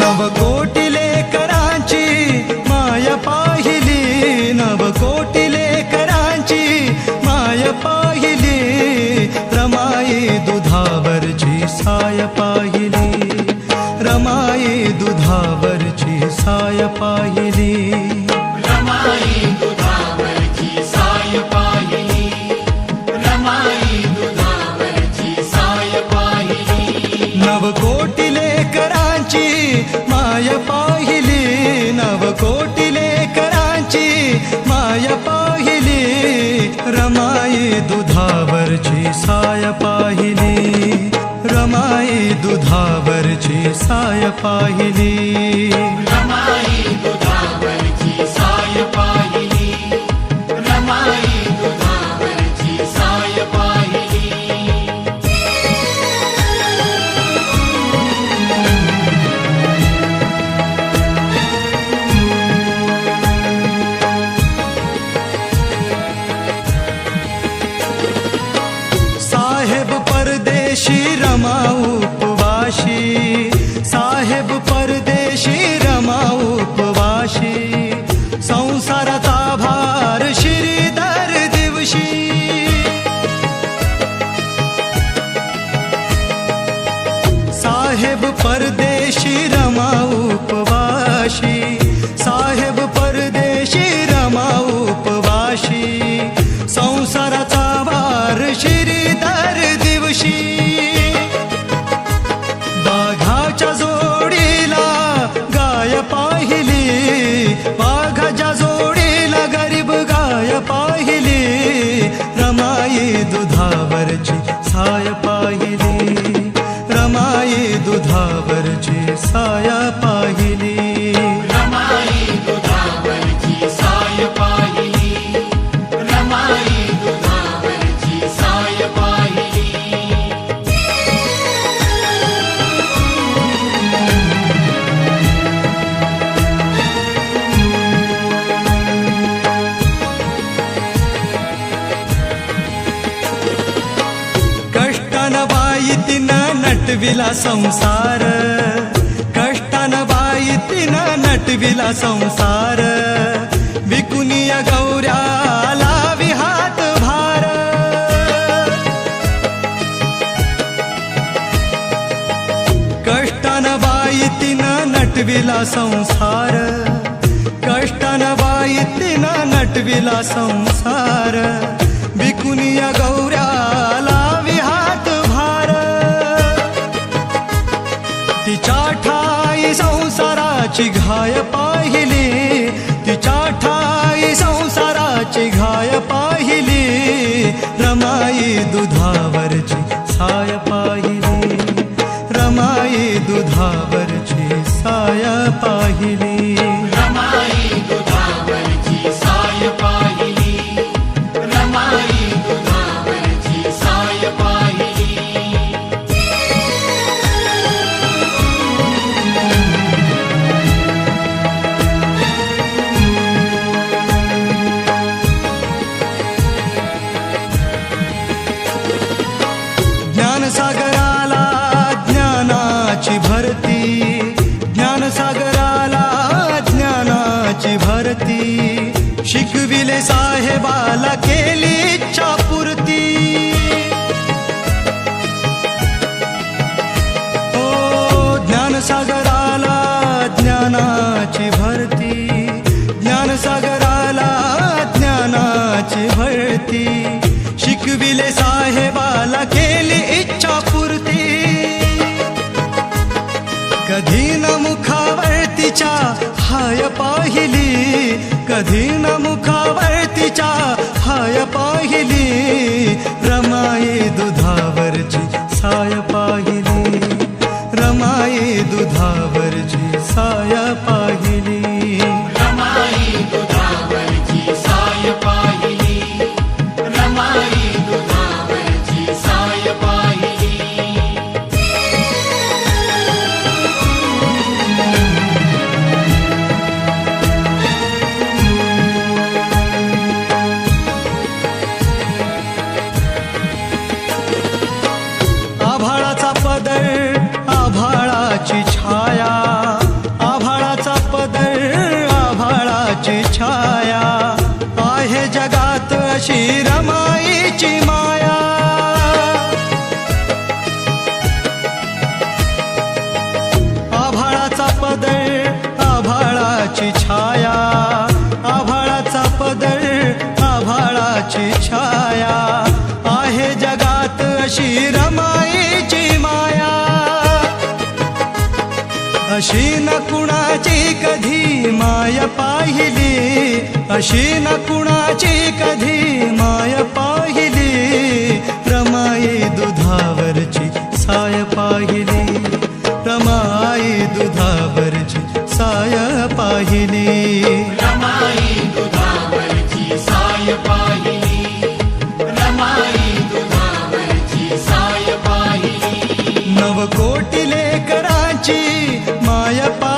नवकोटी दुधावरची साय पाहिली. रमाई दुधावरची साय पाहिली. रमाई दुधावरची साय पाहिली रमाई दुधावरची साय पाहिली. उपवाशी साहेब परदेशी रमा उपवाशी संसाराचा वार शिरी दर दिवशी. बाघाच्या जोडीला गाय पाहिली बाघाच्या जोडीला गरीब गाय पाहिली रमाई दुधावरची साय पाहिली रमाई दुधावरची साय पाहिली. कष्टान बाई तिनं नटविला संसार. कष्टान बाई तिनं नटविला संसार. विकुनिया गौऱ्याला विहात भार. कष्टान बाई तिनं नटविला संसार. कष्टान बाई तिनं नटविला संसार. विकुनिया गौऱ्या घाय पाहिली. भरती शिकविले साहेबाला केली इच्छा पूर्ती ओ हो, ज्ञानसागराला ज्ञानाची भरती. ज्ञानसागराला ज्ञानाची भरती. शिकविले साहेबाला केली इच्छापूर्ती. कधी न मुखावरतीच्या हाय पाहिली कधी न अशी रमाईची माया. आभाळाचा पदर आभाळाची छाया. आभाळाचा पदर आभाळाची छाया. आहे जगात अशी रमाईची माया. अशी न कुणाची कधी माया पाहिली. अशी न कुणाची कधी माय पाहिली? रमाई दुधावरची साय पाहिली. रमाई दुधावरची साय पाहिली. रमाई नवकोटी लेकराची माय पा